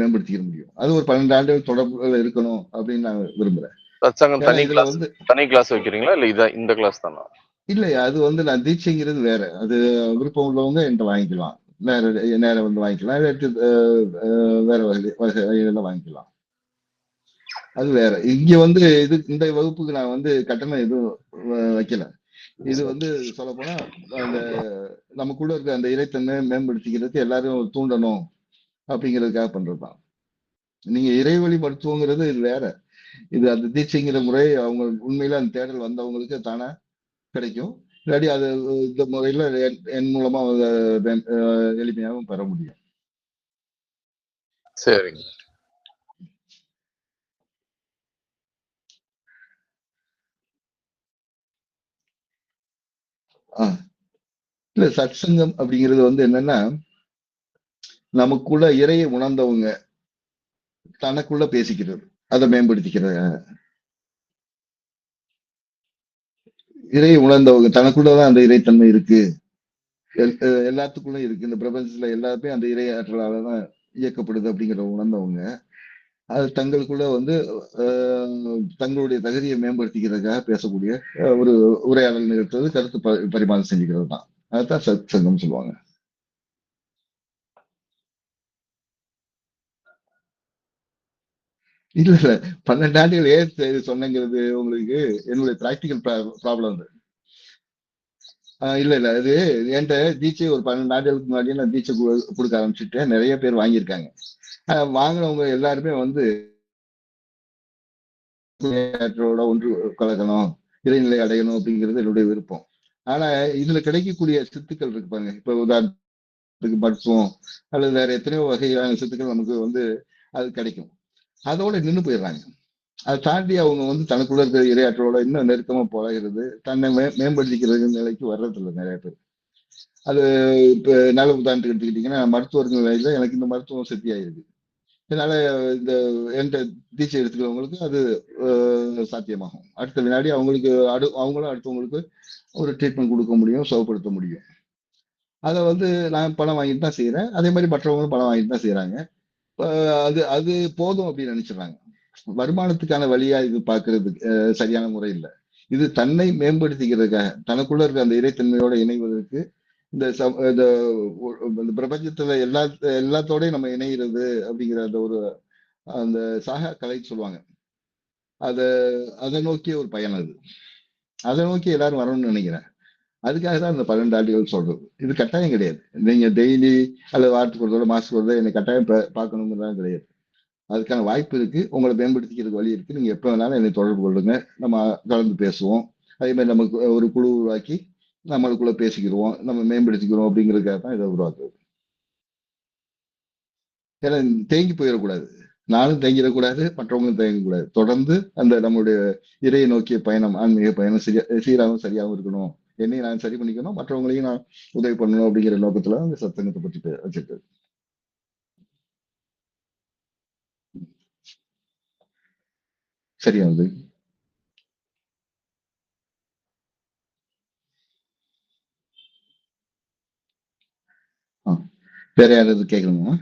மேம்படுத்திக்க முடியும். அது ஒரு பன்னெண்டு ஆண்டுகள் தொடர்புல இருக்கணும் அப்படின்னு நான் விரும்புறேன். சத்சங்கம் தனி கிளாஸ் தனி கிளாஸ் வைக்கிறீங்களா? இல்ல இத இந்த கிளாஸ் தானா? இல்லையா அது வந்து நான் தீட்சைங்கிறது வேற. அது விருப்பம் உள்ளவங்க என்கிட்ட வாங்கிக்கலாம். நேர நேரம் வந்து வாங்கிக்கலாம். இல்லாட்டி வேற வகை வகை வகையில வாங்கிக்கலாம். அது வேற. இங்க வந்து இது இந்த வகுப்புக்கு நான் வந்து கட்டணம் எதுவும் வைக்கல. இது வந்து சொல்ல போனா அந்த நமக்குள்ள இருக்க அந்த இறைத்தன்மை மேம்படுத்திக்கிறதுக்கு எல்லாரும் தூண்டணும். அப்படிங்கிறதுக்காக பண்றதுதான். நீங்க இறைவழி மருத்துவங்கிறது இது வேற. இது அந்த தீட்சைங்கிற முறை அவங்க உண்மையில அந்த தேடல் வந்தவங்களுக்கு தானே கிடைக்கும். இல்லாட்டி அது இந்த முறையில என் மூலமா எளிமையாகவும் பெற முடியும். சரிங்க. ஆஹ் இல்ல சத்சங்கம் அப்படிங்கிறது வந்து என்னன்னா நமக்குள்ள இறையை உணர்ந்தவங்க தனக்குள்ள பேசிக்கிறது அதை மேம்படுத்திக்கிறாங்க இறையை உணர்ந்தவங்க தனக்குள்ளதான் அந்த இறைத்தன்மை இருக்கு. எல்- அஹ் எல்லாத்துக்குள்ளும் இருக்கு. இந்த பிரபஞ்சத்துல எல்லாருமே அந்த இறை ஆற்றலால தான் இயக்கப்படுது அப்படிங்கிற உணர்ந்தவங்க. அது தங்களுக்குள்ள வந்து தங்களுடைய தகுதியை மேம்படுத்திக்கிறதுக்காக பேசக்கூடிய ஒரு உரையாடல் நிகழ்த்துறது கருத்து ப- பரிமாற்றம் செஞ்சுக்கிறது தான் அதுதான் சத் சங்கம் சொல்லுவாங்க. இல்ல இல்ல. பன்னெண்டு ஆண்டுகள் ஏன் சொன்னங்கிறது உங்களுக்கு என்னுடைய பிராக்டிக்கல் ப்ராப்ளம் அது. இல்ல இல்ல. அது என்கிட்ட தீட்சை ஒரு பன்னெண்டு ஆண்டுகளுக்கு முன்னாடியே நான் தீட்சை கொடுக்க ஆரம்பிச்சுட்டேன். நிறைய பேர் வாங்கியிருக்காங்க. ஆஹ் வாங்கினவங்க எல்லாருமே வந்து ஒன்று கலக்கணும் இறைநிலை அடையணும் அப்படிங்கிறது என்னுடைய விருப்பம். ஆனா இதுல கிடைக்கக்கூடிய சித்துக்கள் இருக்கு பாருங்க. இப்ப உதாரணத்துக்கு மருத்துவம் அல்லது வேற எத்தனையோ வகையான சித்துக்கள் நமக்கு வந்து அது கிடைக்கும். அதோட நின்று போயிடுறாங்க. அதை தாண்டி அவங்க வந்து தனக்குள்ள இருக்கிற இரையாற்றலோட இன்னும் நெருக்கமா பழகிறது தன்னை மே மேம்படுத்திக்கிறது நிலைக்கு வர்றதில்லை நிறைய பேர். அது இப்போ நல்ல உதாரணத்துக்கு எடுத்துக்கிட்டீங்கன்னா மருத்துவர்கள் நிலையில எனக்கு இந்த மருத்துவம் செத்தி ஆயிருக்கு இதனால இந்த என்கிட்ட தீட்சை எடுத்துக்கிறவங்களுக்கு அது சாத்தியமாகும். அடுத்த வினாடி அவங்களுக்கு அடு அவங்களும் அடுத்தவங்களுக்கு ஒரு ட்ரீட்மெண்ட் கொடுக்க முடியும் சுகப்படுத்த முடியும். அதை வந்து நான் பணம் வாங்கிட்டு தான் செய்கிறேன் அதே மாதிரி மற்றவங்களும் பணம் வாங்கிட்டு தான் செய்கிறாங்க அது அது போதும் அப்படின்னு நினைச்சிடறாங்க. வருமானத்துக்கான வழியா இது பாக்குறதுக்கு சரியான முறை இல்லை. இது தன்னை மேம்படுத்திக்கிறதுக்காக தனக்குள்ள இருக்க அந்த இறைத்தன்மையோட இணைவதற்கு இந்த இந்த இந்த பிரபஞ்சத்துல எல்லா எல்லாத்தோடயும் நம்ம இணைகிறது அப்படிங்கிற அந்த ஒரு அந்த சாக கலை சொல்லுவாங்க. அத அதை நோக்கிய ஒரு பயணம் அது. அதை நோக்கி எல்லாரும் வரணும்னு நினைக்கிறேன். அதுக்காக தான் இந்த பன்னெண்டு ஆண்டுகள் சொல்றது இது கட்டாயம் கிடையாது. நீங்க டெய்லி அல்லது வாரத்துக்கு ஒரு தடவை மாசத்துக்கு ஒரு தடவை என்னை கட்டாயம் பார்க்கணுங்கிறதான் கிடையாது. அதுக்கான வாய்ப்பு இருக்கு. உங்களை மேம்படுத்திக்கிறதுக்கு வழி இருக்கு. நீங்க எப்போ வேணாலும் என்னை தொடர்பு கொள்ளுங்க. நம்ம கலந்து பேசுவோம். அதே மாதிரி நமக்கு ஒரு குழு உருவாக்கி நம்மளுக்குள்ள பேசிக்கிடுவோம். நம்ம மேம்படுத்திக்கிறோம் அப்படிங்கிறதுக்காக தான் இதை உருவாக்குறது. ஏன்னா தேங்கி போயிடக்கூடாது. நானும் தேங்கிடக்கூடாது. மற்றவங்களும் தேங்கக்கூடாது. தொடர்ந்து அந்த நம்மளுடைய இறையை நோக்கிய பயணம் ஆன்மீக பயணம் சரியா சீராகவும் சரியாகவும் இருக்கணும். என்னையும் நான் சரி பண்ணிக்கணும் மற்றவங்களையும் நான் உதவி பண்ணணும் அப்படிங்கிற நோக்கத்துல அந்த சத்தங்கத்தை பற்றி வச்சிருக்காரு. சரியா. வேற யாராவது கேட்கணுமா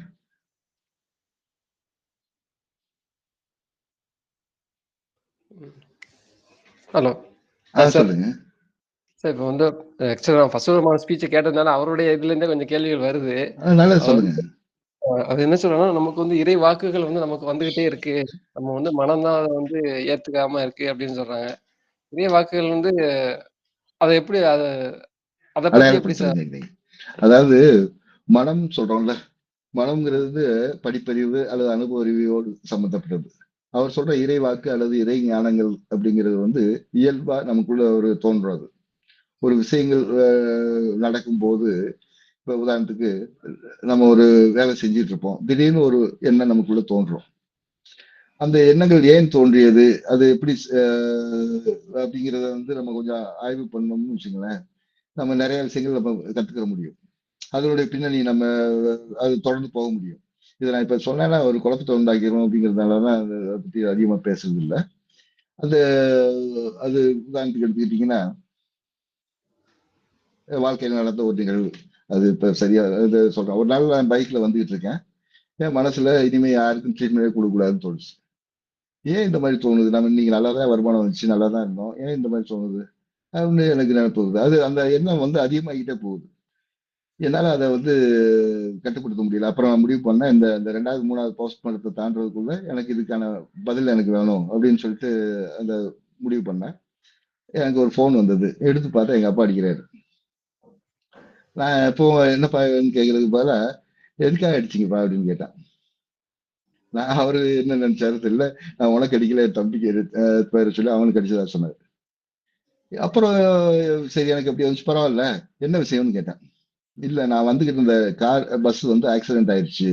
ஹலோ. சொல்லுங்க. சார் இப்போ வந்து ஆக்சுவலாக நான் ஃபர்ஸ்ட் ஒரு ஸ்பீச்சை கேட்டதுனால அவருடைய இதுலேருந்தே கொஞ்சம் கேள்விகள் வருது. நல்லா சொல்லுங்க. அது என்ன சொல்றேன்னா நமக்கு வந்து இறை வாக்குகள் வந்து நமக்கு வந்துகிட்டே இருக்கு. நம்ம வந்து மனம் தான் அதை வந்து ஏத்துக்காம இருக்கு அப்படின்னு சொல்றாங்க. இறை வாக்குகள் வந்து அதை எப்படி அதை அதை பத்தி எப்படி சார். அதாவது மனம் சொல்றோம்ல மனம்ங்கிறது படிப்பறிவு அல்லது அனுபவ அறிவியோடு சம்பந்தப்பட்டது. அவர் சொல்ற இறை வாக்கு அல்லது இறை ஞானங்கள் அப்படிங்கிறது வந்து இயல்பா நமக்குள்ள ஒரு தோன்றது ஒரு விஷயங்கள் நடக்கும்போது இப்போ உதாரணத்துக்கு நம்ம ஒரு வேலை செஞ்சிட்டு இருப்போம் திடீர்னு ஒரு எண்ணம் நமக்குள்ள தோன்றும். அந்த எண்ணங்கள் ஏன் தோன்றியது? அது எப்படி அப்படிங்கிறத வந்து நம்ம கொஞ்சம் ஆய்வு பண்ணோம்னு வச்சுங்களேன். நம்ம நிறைய விஷயங்கள் நம்ம கற்றுக்கிற முடியும். அதனுடைய பின்னணி நம்ம அது தொடர்ந்து போக முடியும். இதை நான் இப்போ சொன்னேன்னா ஒரு குழப்பத்தை உண்டாக்கிடும் அப்படிங்கிறதுனால தான் அதை பற்றி அதிகமாக பேசுறது இல்லை அந்த அது உதாரணத்துக்கு எடுத்துக்கிட்டீங்கன்னா வாழ்க்கையில் நடந்த ஒரு நிகழ்வு. அது இப்போ சரியா அது சொல்கிறேன் ஒரு நாள் நான் பைக்கில் வந்துகிட்டு இருக்கேன். என் மனசில் இனிமேல் யாருக்கும் ட்ரீட்மெண்டே கொடுக்கக்கூடாதுன்னு தோணுச்சு. ஏன் இந்த மாதிரி தோணுது? நம்ம இன்னைக்கு நல்லா தான் வருமானம் வந்துச்சு நல்லா தான் இருந்தோம். ஏன் இந்த மாதிரி தோணுது? அப்படின்னு எனக்கு நினைப்பு வருது அது அந்த எண்ணம் வந்து அதிகமாகிட்டே போகுது. என்னால் அதை வந்து கட்டுப்படுத்த முடியல. அப்புறம் நான் முடிவு பண்ணேன் இந்த இந்த ரெண்டாவது மூணாவது போஸ்ட் பண்ணத்தை தாண்டறதுக்குள்ள எனக்கு இதுக்கான பதில் எனக்கு வேணும் அப்படின்னு சொல்லிட்டு அந்த முடிவு பண்ணேன். எனக்கு ஒரு ஃபோன் வந்தது. எடுத்து பார்த்தா எங்கள் அப்பா அடிக்கிறாரு. நான் இப்போ என்னப்பான்னு கேட்கறதுக்கு பதிலா எதுக்காக அடிச்சிங்கப்பா அப்படின்னு கேட்டான் நான் அவரு என்ன நினைச்சாரு தெரியல. நான் உனக்கு அடிக்கல தம்பிக்கு பேர் சொல்லி அவனுக்கு அடிச்சதா சொன்னாரு. அப்புறம் சரி எனக்கு எப்படி வந்துச்சு பரவாயில்ல. என்ன விஷயம்னு கேட்டேன். இல்ல நான் வந்துகிட்டு இருந்த கார் பஸ் வந்து ஆக்சிடென்ட் ஆயிடுச்சு.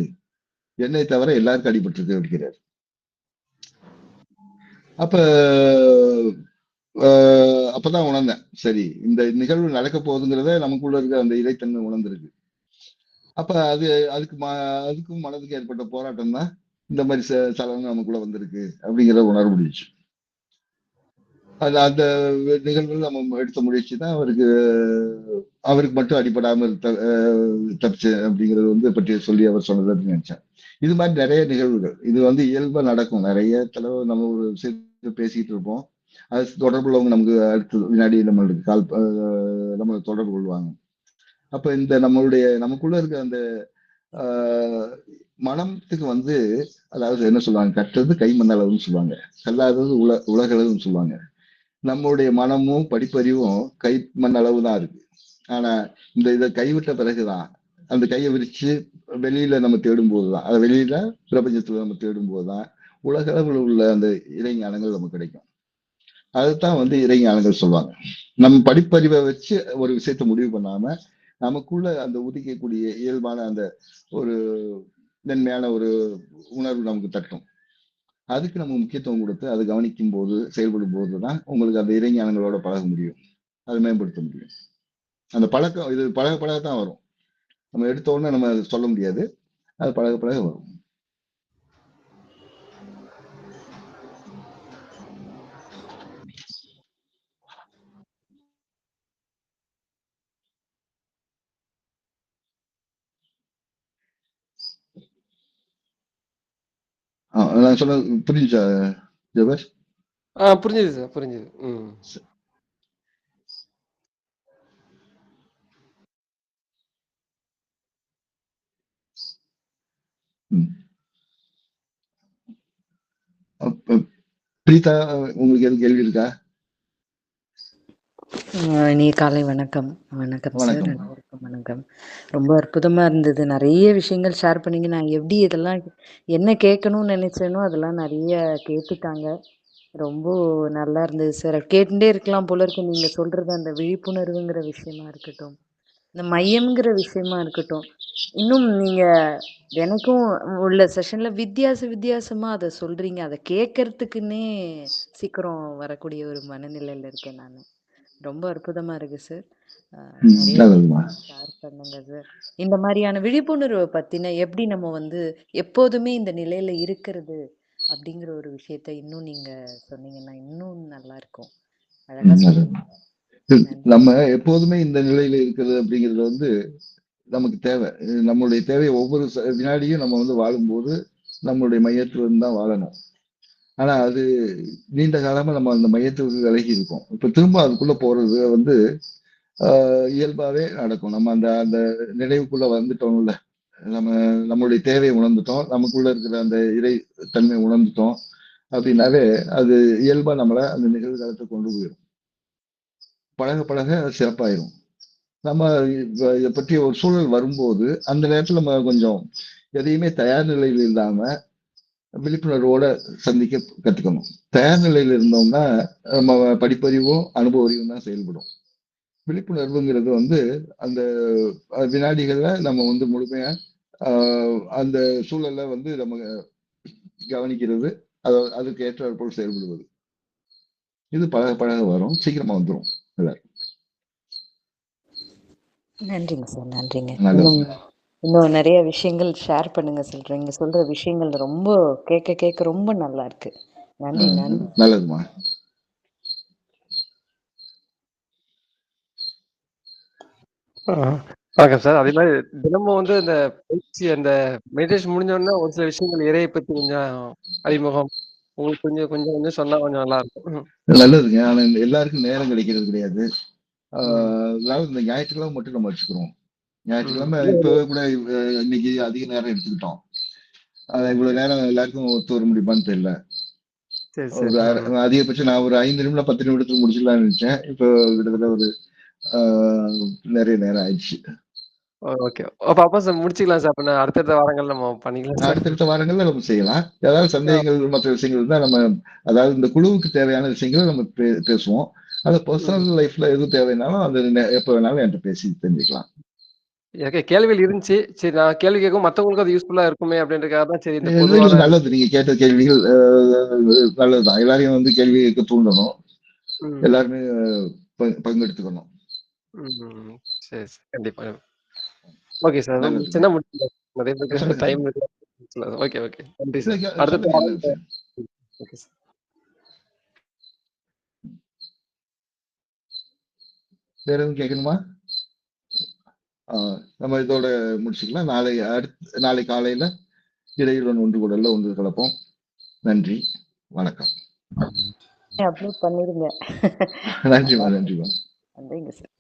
என்னை தவிர எல்லாருக்கும் அடிபட்டிருக்கு அப்படிங்கிறாரு. அப்ப அப்பதான் உணர்ந்தேன். சரி இந்த நிகழ்வு நடக்க போகுதுங்கிறத நமக்குள்ள இருக்க அந்த இறைத்தன்மை உணர்ந்திருக்கு. அப்ப அது அதுக்கு அதுக்கும் மனதுக்கு ஏற்பட்ட போராட்டம் தான் இந்த மாதிரி ச சலனம் நமக்குள்ள வந்திருக்கு அப்படிங்கிறத உணர முடிஞ்சுச்சு அது அந்த நிகழ்வுகள் நம்ம எடுத்த முயற்சி தான் அவருக்கு அவருக்கு மட்டும் அடிபடாம தப்பிச்சு அப்படிங்கறது வந்து பற்றி சொல்லி அவர் சொன்னது அப்படின்னு நினைச்சேன். இது மாதிரி நிறைய நிகழ்வுகள். இது வந்து இயல்பா நடக்கும். நிறைய தடவை நம்ம ஒரு விஷயத்தை பேசிக்கிட்டு இருப்போம். அது தொடர்புள்ளவங்க நமக்கு அடுத்த வினாடி நம்மளுக்கு கால் நம்மளை தொடர்பு கொள்வாங்க. அப்ப இந்த நம்மளுடைய நமக்குள்ள இருக்க அந்த ஆஹ் மனத்துக்கு வந்து அதாவது என்ன சொல்லுவாங்க கற்றது கை மண்ணளவுன்னு சொல்லுவாங்க. கல்லாதது உல உலகளவுன்னு சொல்லுவாங்க. நம்மளுடைய மனமும் படிப்பறிவும் கை மண் அளவு தான் இருக்கு. ஆனா இந்த இதை கைவிட்ட பிறகுதான் அந்த கையை விரிச்சு வெளியில நம்ம தேடும் போதுதான் அதை வெளியில பிரபஞ்சத்துல நம்ம தேடும் போதுதான் உலக அளவில் உள்ள அந்த இளைஞானங்கள் நமக்கு கிடைக்கும். அதுதான் வந்து இறைஞானங்கள் சொல்லுவாங்க. நம்ம படிப்பறிவை வச்சு ஒரு விஷயத்த முடிவு பண்ணாம நமக்குள்ள அந்த உதிக்கக்கூடிய இயல்பான அந்த ஒரு மென்மையான ஒரு உணர்வு நமக்கு தட்டும். அதுக்கு நம்ம முக்கியத்துவம் கொடுத்து அதை கவனிக்கும் போது செயல்படும் போது தான் உங்களுக்கு அந்த இறைஞானங்களோட பழக முடியும். அதை மேம்படுத்த முடியும். அந்த பழக்கம் இது பழக பழக தான் வரும். நம்ம எடுத்த உடனே நம்ம அதை சொல்ல முடியாது. அது பழக பழக வரும் ஆ, நான் சொன்ன புரிஞ்சா ஜபர் ஆ புரிஞ்சுது சார் புரிஞ்சுது ம் பிரீதா உங்களுக்கு எதுவும் கேள்வி இருக்கா இனிய காலை வணக்கம். வணக்கம் வணக்கம். வணக்கம். ரொம்ப அற்புதமா இருந்தது. நிறைய விஷயங்கள் ஷேர் பண்ணீங்க. நான் எப்படி இதெல்லாம் என்ன கேட்கணும்னு நினைச்சேனோ அதெல்லாம் நிறைய கேட்டுட்டாங்க. ரொம்ப நல்லா இருந்தது சார் கேட்டுட்டே இருக்கலாம் போல இருக்கு. நீங்க சொல்றது அந்த விழிப்புணர்வுங்கிற விஷயமா இருக்கட்டும் இந்த மையம்ங்கிற விஷயமா இருக்கட்டும் இன்னும் நீங்க எனக்கும் உள்ள செஷன்ல வித்தியாச வித்தியாசமா அதை சொல்றீங்க. அதை கேட்கறதுக்குன்னே சீக்கிரம் வரக்கூடிய ஒரு மனநிலையில இருக்கேன் நான். ரொம்ப அற்புதமா இருக்கு சார். பண்ணுங்க சார். இந்த மாதிரியான விழிப்புணர்வை பத்தின எப்படி நம்ம வந்து எப்போதுமே இந்த நிலையில இருக்கிறது அப்படிங்கிற ஒரு விஷயத்த இன்னும் நீங்க சொன்னீங்கன்னா இன்னும் நல்லா இருக்கும். நம்ம எப்போதுமே இந்த நிலையில இருக்கிறது அப்படிங்கிறது வந்து நமக்கு தேவை. நம்மளுடைய தேவை ஒவ்வொரு வினாடியும் நம்ம வந்து வாழும்போது நம்மளுடைய மையத்துல இருந்து தான் வாழணும். ஆனா அது நீண்ட காலமா நம்ம அந்த மையத்துக்கு விலகி இருக்கோம் இப்ப திரும்ப அதுக்குள்ள போறது வந்து ஆஹ் இயல்பாவே நடக்கும். நம்ம அந்த அந்த நினைவுக்குள்ள வந்துட்டோம்ல. நம்ம நம்மளுடைய தேவையை உணர்ந்துட்டோம். நமக்குள்ள இருக்கிற அந்த இறை தன்மை உணர்ந்துட்டோம் அப்படின்னாவே அது இயல்பா நம்மளை அந்த நிகழ்காலத்தை கொண்டு போயிடும். பழக பழக அது சிறப்பாயிரும். நம்ம இதை பற்றிய ஒரு சூழல் வரும்போது அந்த நேரத்துல நம்ம கொஞ்சம் எதையுமே தயார் நிலையில் இல்லாம விழிப்புணர்வோட சந்திக்க கத்துக்கணும். தயார் நிலையில இருந்தோம்னா நம்ம படிப்பறிவும் அனுபவ அறிவும் தான் செயல்படும். விழிப்புணர்வுங்கிறது வந்து அந்த வினாடிகள்ல நம்ம வந்து முழுமையா அந்த சூழல்ல வந்து நம்ம கவனிக்கிறது அது அதுக்கு ஏற்றாற் போல் செயல்படுவது. இது பழக பழக வரும். சீக்கிரமா வந்துடும் எல்லாரும் நன்றிங்க சார் நன்றிங்க. இன்னும் நிறைய விஷயங்கள் ஷேர் பண்ணுங்க சொல்றீங்க சொல்ற விஷயங்கள் ரொம்ப கேட்க கேட்க ரொம்ப நல்லா இருக்கு நன்றி நன்றி நல்லதுமா வணக்கம் சார். அதே மாரி தினமும் வந்து இந்த பயிற்சி அந்த மெடிடேஷன் முடிஞ்ச உடனே ஒரு சில விஷயங்கள் இறைய பத்தி கொஞ்சம் அறிமுகம். உங்களுக்கு கொஞ்சம் கொஞ்சம் கொஞ்சம் சொன்னா கொஞ்சம் நல்லாருக்கும். நல்லதுங்க. ஆனா இந்த எல்லாருக்கும் நேரம் கிடைக்கிறது கிடையாது. அதனால இந்த ஞாயிற்றுக்கிழமை மட்டும் நம்ம வச்சுக்குருவோம். ஞாயிற்றுக்கிழமை இப்பவே கூட இன்னைக்கு அதிக நேரம் எடுத்துக்கிட்டோம். அ இவ்வளவு நேரம் எல்லாருக்கும் ஒத்து வர முடியுமான்னு தெரியல. சரி, சரி. ஒரு. அதிகபட்சம் நான் ஒரு 5 நிமிடம், 10 நிமிடத்துல முடிச்சிடலாம்னு நெனச்சேன். இப்போ கிட்டத்தட்ட ஒரு நெறைய நேரம் ஆயிடுச்சு. ஓகே. அப்ப சார் முடிச்சுக்கலாம் சார். அப்ப நான் அடுத்தடுத்த வாரங்கள்ல நம்ம பண்ணிக்கலாம் சார். அடுத்தடுத்த வாரங்கள்ல நம்ம செய்யலாம். ஏதாவது. சந்தேகங்கள், மற்ற விஷயங்கள் இருந்தா நம்ம அதாவது இந்த குழுவுக்கு தேவையான விஷயங்கள நம்ம பேசுவோம். அது. பெர்சனல் லைஃப்ல எது தேவைன்னாலும் அது எப்ப வேணாலும் என்ட்ட பேசி தெரிஞ்சுக்கலாம். எனக்கு கேள்விகள் இருந்துச்சு. சரி நான் கேள்வி கேட்கவும் மத்தவங்களுக்கும் அது யூஸ்ஃபுல்லா இருக்குமே அப்படின்றதுக்காக தான் சரி இந்த நல்லது. நீங்க கேட்ட கேள்விகள் நல்லதுதான். எல்லாரையும் வந்து கேள்வி கேட்க தூண்டணும். எல்லாருமே பங்கெடுத்துக்கணும். சரி, சரி. கண்டிப்பா. Okay sir. சின்ன முடிச்சுக்கலாம். நிறைய பேருக்கு டைம். Okay, okay. நன்றி சார். அடுத்த. Okay sir. வேற எதுவும் கேட்கணுமா? நம்ம இதோட முடிச்சுக்கலாம். நாளை அடுத் நாளை காலையில இறையுடன் ஒன்று கூடல்ல ஒன்று கலப்போம். நன்றி. வணக்கம். அப்லோட் பண்ணிருங்க. நன்றிம்மா, நன்றிம்மா. நன்றிங்க சார்.